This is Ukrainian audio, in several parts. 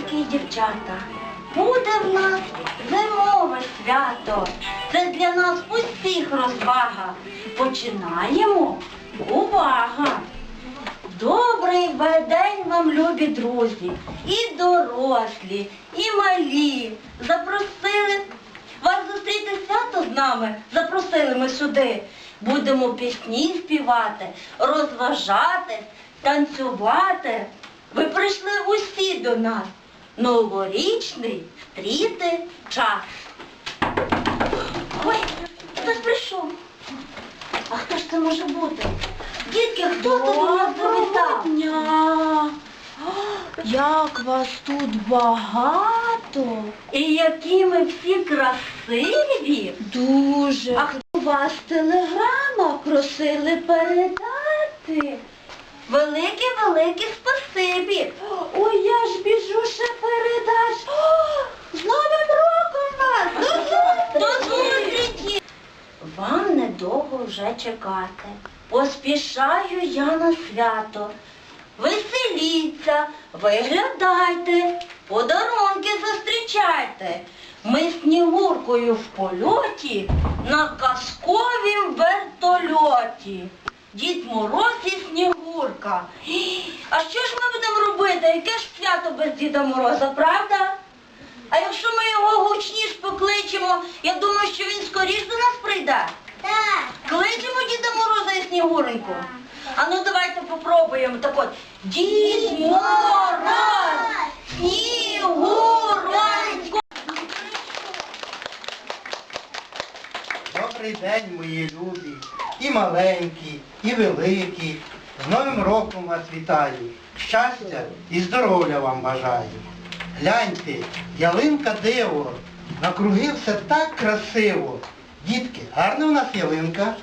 хлопчики і дівчата, буде в нас зимове свято. Це для нас усіх розвага. Починаємо. Увага! Добрий день вам, любі друзі, і дорослі, і малі. Запросили вас зустріти свято з нами. Запросили ми сюди. Будемо пісні співати, розважати, танцювати. Ви прийшли усі до нас. Новорічний стріти час. Ой, хтось прийшов. А хто ж це може бути? Дітки, хто тут у нас завітав? дня! Як вас тут багато! І які ми всі красиві. Дуже. А у вас телеграма просили передати. Велике-велике спасибі. Ой, я ж біжу ще передаш. О, з Новим роком вас! До До зустрічі! зустрічі! Вам недовго вже чекати. Поспішаю я на свято. Веселіться, виглядайте, подарунки зустрічайте. Ми снігуркою в польоті на казковім вертольоті. Дід Мороз і Снігурка. А що ж ми будемо робити? Яке ж свято без Діда Мороза, правда? А якщо ми його гучніш покличемо, я думаю, що він скоріш до нас прийде. Так. Кличемо Діда Мороза і Снігуреньку. А ну давайте попробуємо так от. Дід Мороз, Снігуреньку. Добрий день, мої любі, і маленькі, і великі. З Новим роком вас вітаю. Щастя і здоров'я вам бажаю. Гляньте, ялинка диво, накруги все так красиво. Дітки, гарна у нас ялинка?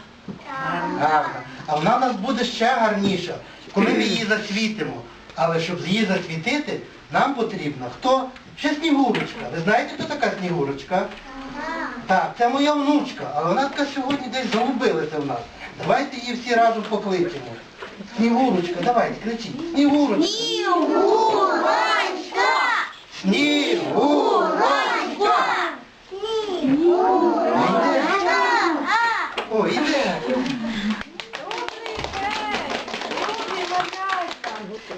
Гарна. А вона у нас буде ще гарніша, коли ми її засвітимо. Але щоб її засвітити, нам потрібно хто? Ще снігурочка. Ви знаєте, хто така снігурочка? Так, це моя внучка, але вона така сьогодні десь загубилася в нас. Давайте її всі разом покличемо. Снігурочка, давайте, кричіть. Снігурочка. Снігуренька. Снігурочка. О, іде.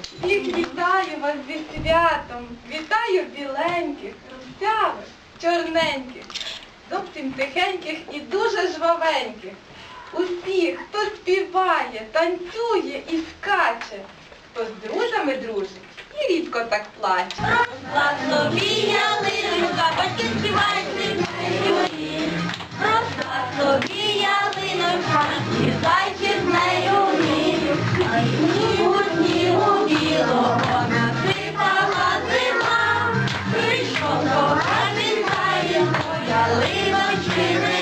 Всіх вітаю вас зі святом, вітаю біленьких, русявих, чорненьких, зовсім тихеньких і дуже жвавеньких. Усіх, хто співає, танцює і скаче, хто з друзями дружить і рідко так плаче. Собі ялиночка, батьки співають. Росла собі ялиночка, літайте з нею вмію. А й снігу, у білого насипала зима. Прийшов багатий знає, бо ялиночки нема. Прийшов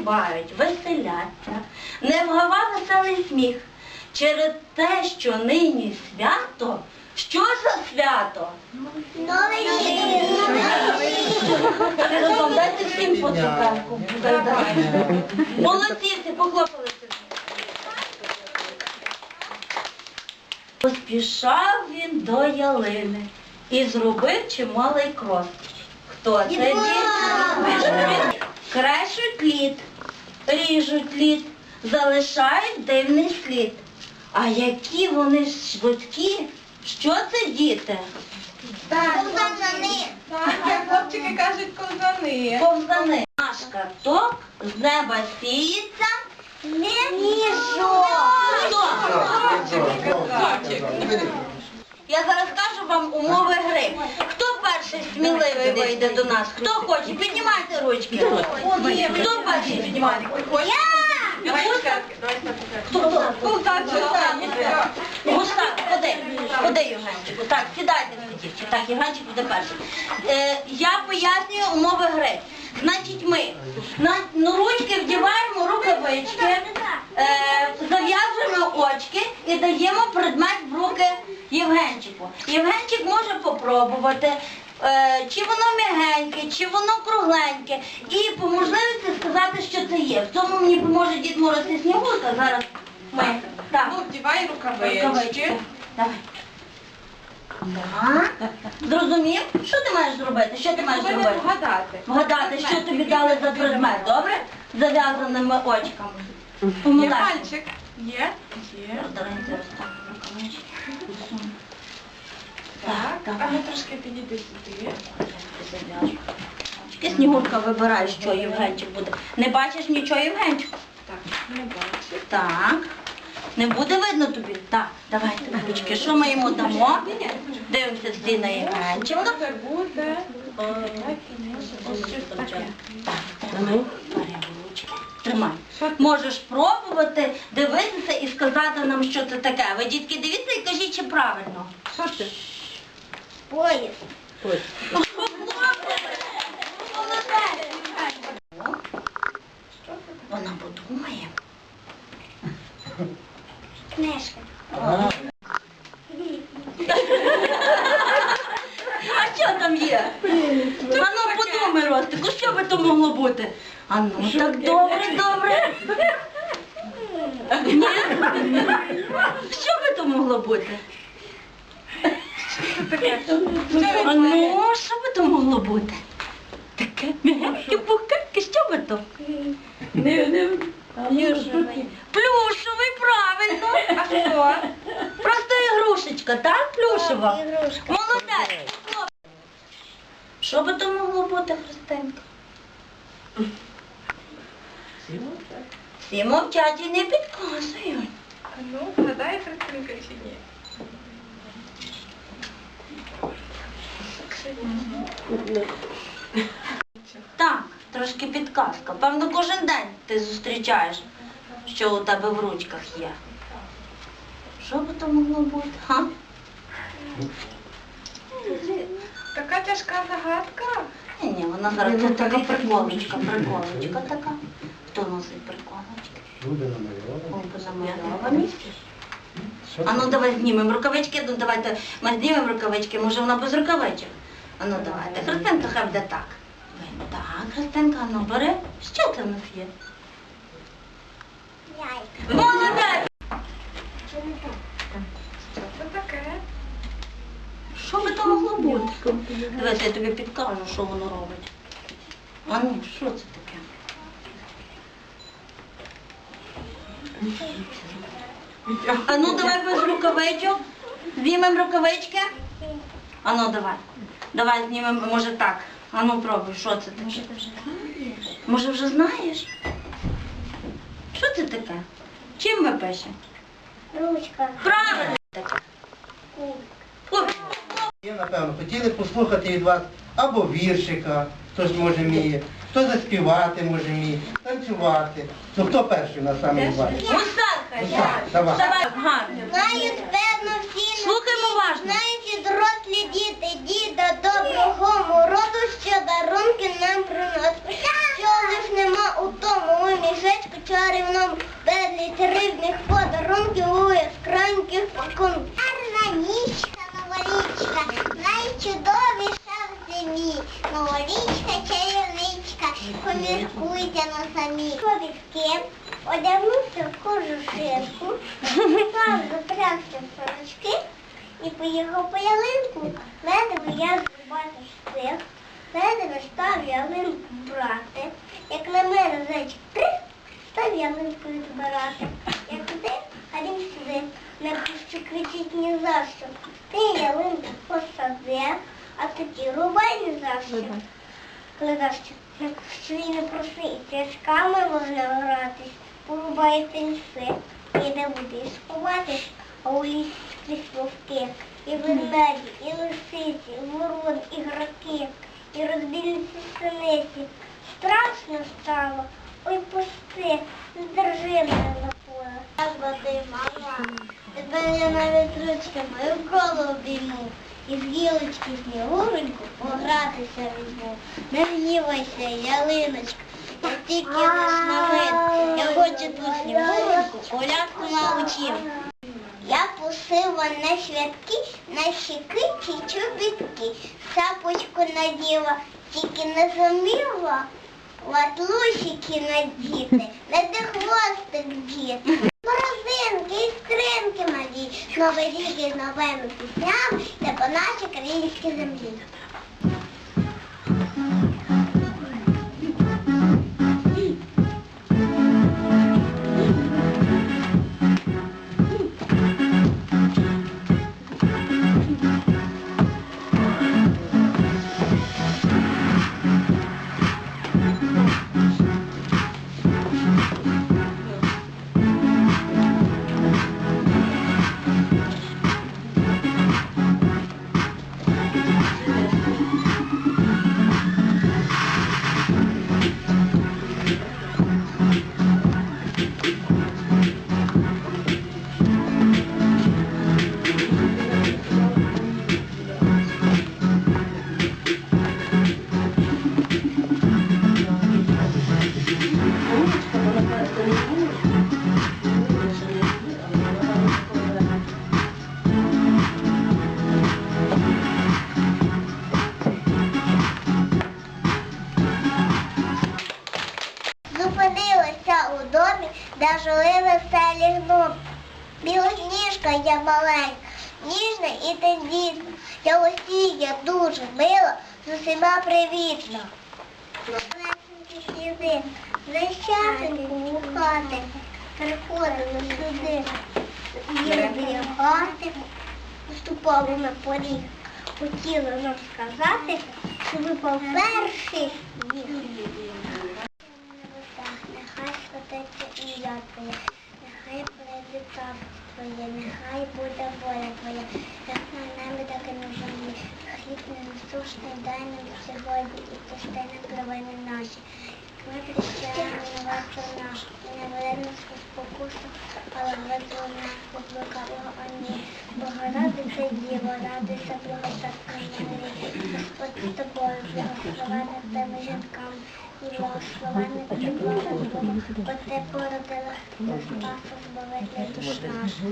співають, веселяться, не вгава веселий сміх. Через те, що нині свято, що за свято? Новий рік. Разом дайте всім по цукерку. Молодці, всі похлопалися. Поспішав він до ялини і зробив чималий крос. Хто це діти? Крешуть лід, ріжуть лід, залишають дивний слід. А які вони швидкі, що це діти? Ковзани. Як хлопчики кажуть, ковзани. Повзани. Наш карток з неба сіється. Ніжок. Я зараз скажу вам умови гри. Хто перший сміливий вийде до нас? Хто хоче? Піднімайте ручки. Хто перший піднімає? Ковзан, ковзан. Густав, ходи. Куди Євгенчику? Так, сідайте всі дівчата. Так, Євгенчик буде перший. Е, я пояснюю умови гри. Значить, ми на ну, ручки вдіваємо рукавички, е, зав'язуємо очки і даємо предмет в руки Євгенчику. Євгенчик може попробувати. Е, Чи воно м'ягеньке, чи воно кругленьке, і по можливості сказати, що це є. В цьому мені поможе дід Мороз і Снігурка. Зараз ми так. Ну, вдівай рукавички. Давай. Зрозумів? Що ти маєш зробити? Що ти маєш Повинен зробити? вгадати. Вгадати, що тобі дали за предмет, добре? Зав'язаними очками. Є Помилайся. мальчик? Є? Є. Давайте розставимо рукавички. Так, Так, а давай. ну трошки підійди. Зав'яжу. Очки, Снігурка вибирає, що Євгенчик буде. Не бачиш нічого, Євгенчику? Так, не бачу. Так. Не буде видно тобі? Так, давайте, ручки. Що ми йому дамо? Дивимося всі на Євгенчика. Це буде. Так, тримай. Тримай. Можеш пробувати, дивитися і сказати нам, що це таке. Ви, дітки, дивіться і кажіть, чи правильно. Що це? Поїзд. Вона подумає. Книжка. А що там є? А ну подумай, Ростику, що би то могло бути? А ну так добре, добре. Ні? Що би то могло бути? А ну, що би то могло бути? Таке м'ягеньке, пухкеньке, що би то? Плюшевий. Плюшевий, правильно. А що? Просто ігрушечка, так? Плюшева. Ігрушка. Молодець. Що би то могло бути, Христинка? Всі мовчать і не підказують. А ну, вгадає Христинка чи ні? Так, трошки підказка. Певно, кожен день ти зустрічаєш, що у тебе в ручках є. Що би то могло бути? Ха? Така тяжка загадка. Ні, ні, вона зараз це така приколочка, приколочка така. Хто носить приколочки? Люди намальовані. Губи замальовані. А ну давай знімемо рукавички, ну давайте ми знімемо рукавички, може вона без рукавичок. А ну давайте. Христинка хай буде так. Ви- Так, Христинка, а ну бери. Що це в нас є? Яйка. Молодець! Що це таке? Що би то могло бути? Дивись, я тобі підкажу, що воно робить. А ну, що це таке? А ну давай без рукавичок. Знімемо рукавички. А ну давай. Давай знімемо, може так. А ну пробуй, що це таке? Може вже знаєш? Що це таке? Чим ми пишемо? Ручка. Правильно таке. Куб. Ой, напевно, хотіли послухати від вас або віршика, хтось може вміє, хто заспівати може вміє, танцювати. Ну хто перший на самий бачить? Мустаха, Мустаха, давай. Давай, гарно. Знають, певно, всі Слухаємо уважно. Знають і дорослі діти, діда доброго мороду, що дарунки нам приносить. Що лиш нема у тому у мішечку чарівному, безліч різних подарунків у яскравеньких пакунках. Гарна нічка, новорічка, найчудовіша в зимі. Новорічка, чарівничка, поміркуйте на самі. Ковідки, одягнувся в кожушинку, сам затрявся в сорочки, і поїхав по ялинку. Ледве я зрубати встиг, ледве став ялинку брати. Як на мене зайчик трис, став ялинку відбирати. Я туди, а він сюди. Не ні за що. Ти ялинку посадив, а тоді рубай ні за що. Ледащо, як що і не проси, тяжками можна гратись, порубаєте ліси, і де буде сховатись, а у лісі скрізь вовки, і ведмеді, і лисиці, і ворон, і граки, і розбільниці синиці. Страшно стало, ой пусти, не держи мене на поле. Так води, мама, тебе я навіть ручки мою коло обійму. І з гілочки снігуреньку погратися візьму. Не гнівайся, ялиночка, я тільки лиш на вид. Я хочу ту снігуреньку колядку научим. Я посила на святки, на щеки ці чобітки. Сапочку наділа, тільки не зуміла. Латлусики надіти, не де хвостик діти. Морозинки, іскринки малі, новий рік із новими піснями, та по нашій країнській землі. Ніжна і тендітна. Я усія дуже мила, з усіма привітна. Сліди, Зайчатинку у хати, приходили сюди. Їли біля на поріг. Хотіли нам сказати, що випав перший сніг. Нехай скотиться і я нехай прийде твоє, нехай буде воля твоя, як на небі, так і на землі. Хліб насущний дай нам сьогодні і пусти нам провини наші. Спокусу, але від лукавого Амінь. Богородиця Діво, радуйся, благодатна Марія, Господь з тобою, благословена тими жінками, і благословена плода Твого, бо ти породила спасу збавителя наших.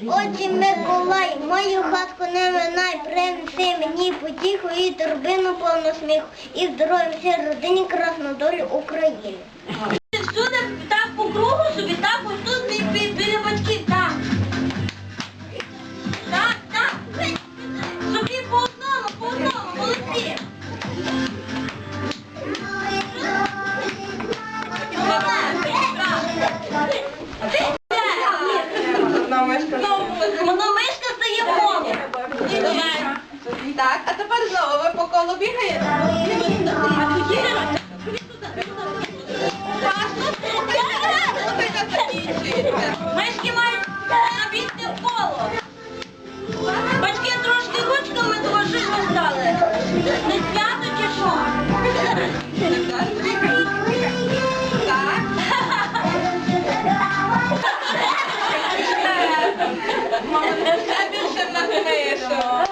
Ти, Отче Миколай, мою хатку не минай, принеси мені потіху і торбину повну сміху, і здоров'я всій родині краснодолі України. Всюди так по кругу собі, так ось тут бі- бі- біля батьків, Мишки мають набігти в коло. Батьки трошки ручками дружини стали. Не свято чи що?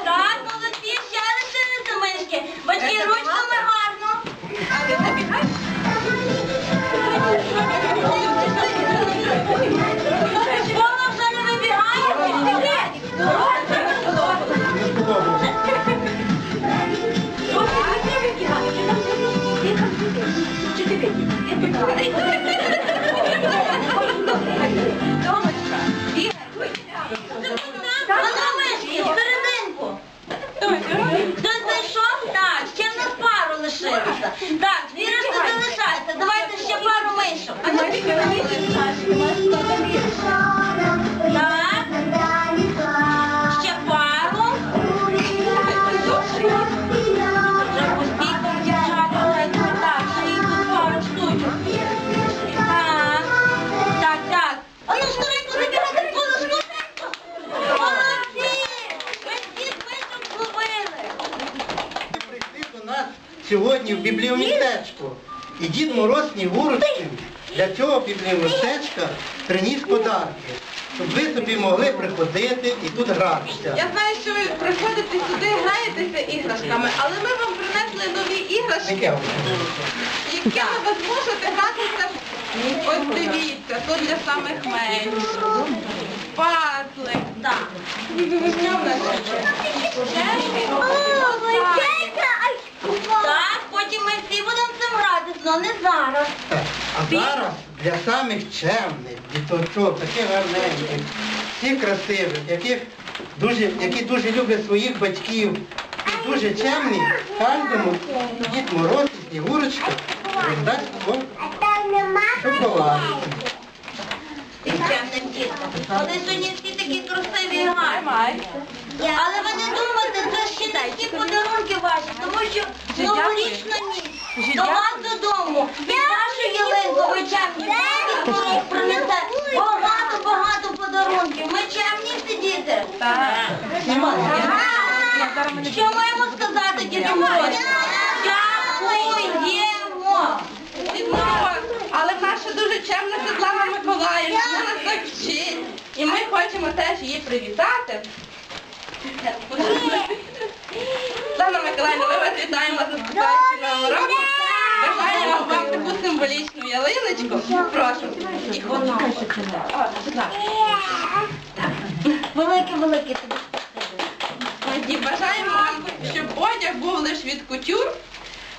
Так. Молодці, ще лишилися мишки. Батьки ручками гарно. А. Так, Віра, не залишаються. Давайте ще пару мишок. Бібліомістечко. І Дід Мороз Снігурочкин для цього бібліомістечка приніс подарки. щоб ви собі могли приходити і тут гратися. Я знаю, що ви приходите сюди, граєтеся іграшками, але ми вам принесли нові іграшки, якими ви зможете гратися. Ось дивіться, то для самих менших. Пазли. Так. Що в нас ще? Чешки. Так, потім ми всі будемо цим гратися, але не зараз. Так, А зараз для самих чемних діточок, таких гарненьких, всіх красивих, яких дуже, які дуже люблять своїх батьків і дуже чемні, кожному Дід Мороз і Снігурочка роздасть по шоколадку. І чемним діткам. Вони сьогодні всі такі красиві і гарні. Але ви не думайте, це ще не всі подарунки ваші, тому що новорічна ніч. До вас додому. Під нашу ялинку ви чемні. Принесе багато-багато подарунків. Ми чемні всі діти. Що маємо сказати, діду Морозі? Дякуємо. Але наша дуже чемна Світлана Миколаївна, нас так вчить. І ми хочемо теж її привітати. Світлана Миколаївна, ми вас вітаємо з наступаючим новим. Бажаємо вам таку символічну ялиночку. Прошу. І Світлана. Велике-велике тобі. І бажаємо вам, щоб одяг був лише від кутюр,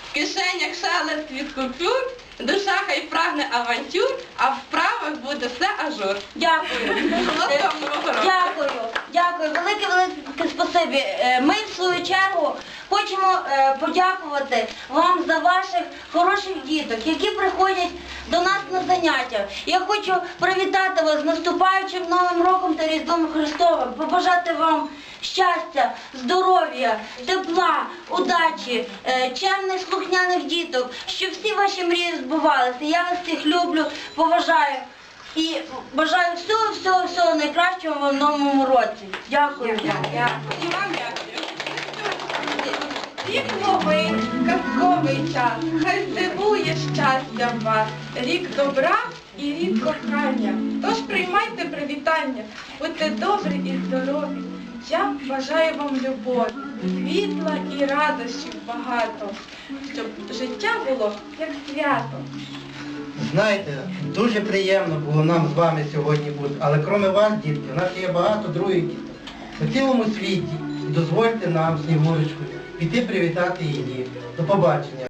в кишенях шелест від купюр, душа хай прагне авантюр, а в правах буде все ажур. Дякую. Року. Дякую, дякую, велике велике спасибі. Е, Ми в свою чергу хочемо е, подякувати вам за ваших хороших діток, які приходять до нас на заняття. Я хочу привітати вас з наступаючим Новим роком та Різдвом Христовим, побажати вам щастя, здоров'я, тепла, удачі, е, чемних слухняних діток, щоб всі ваші мрії збувалися. Я вас всіх люблю, поважаю. І бажаю всього, всього, всього найкращого в новому році. Дякую. Вам. Рік новий, казковий час, хай здивує щастя вас, рік добра і рік кохання. Тож приймайте привітання, будьте добрі і здорові. Я бажаю вам любові, світла і радощів багато, щоб життя було як свято. Знаєте, дуже приємно було нам з вами сьогодні бути, але крім вас, дітки, у нас є багато других діток у цілому світі. Дозвольте нам, Снігурочку, піти привітати її. До побачення.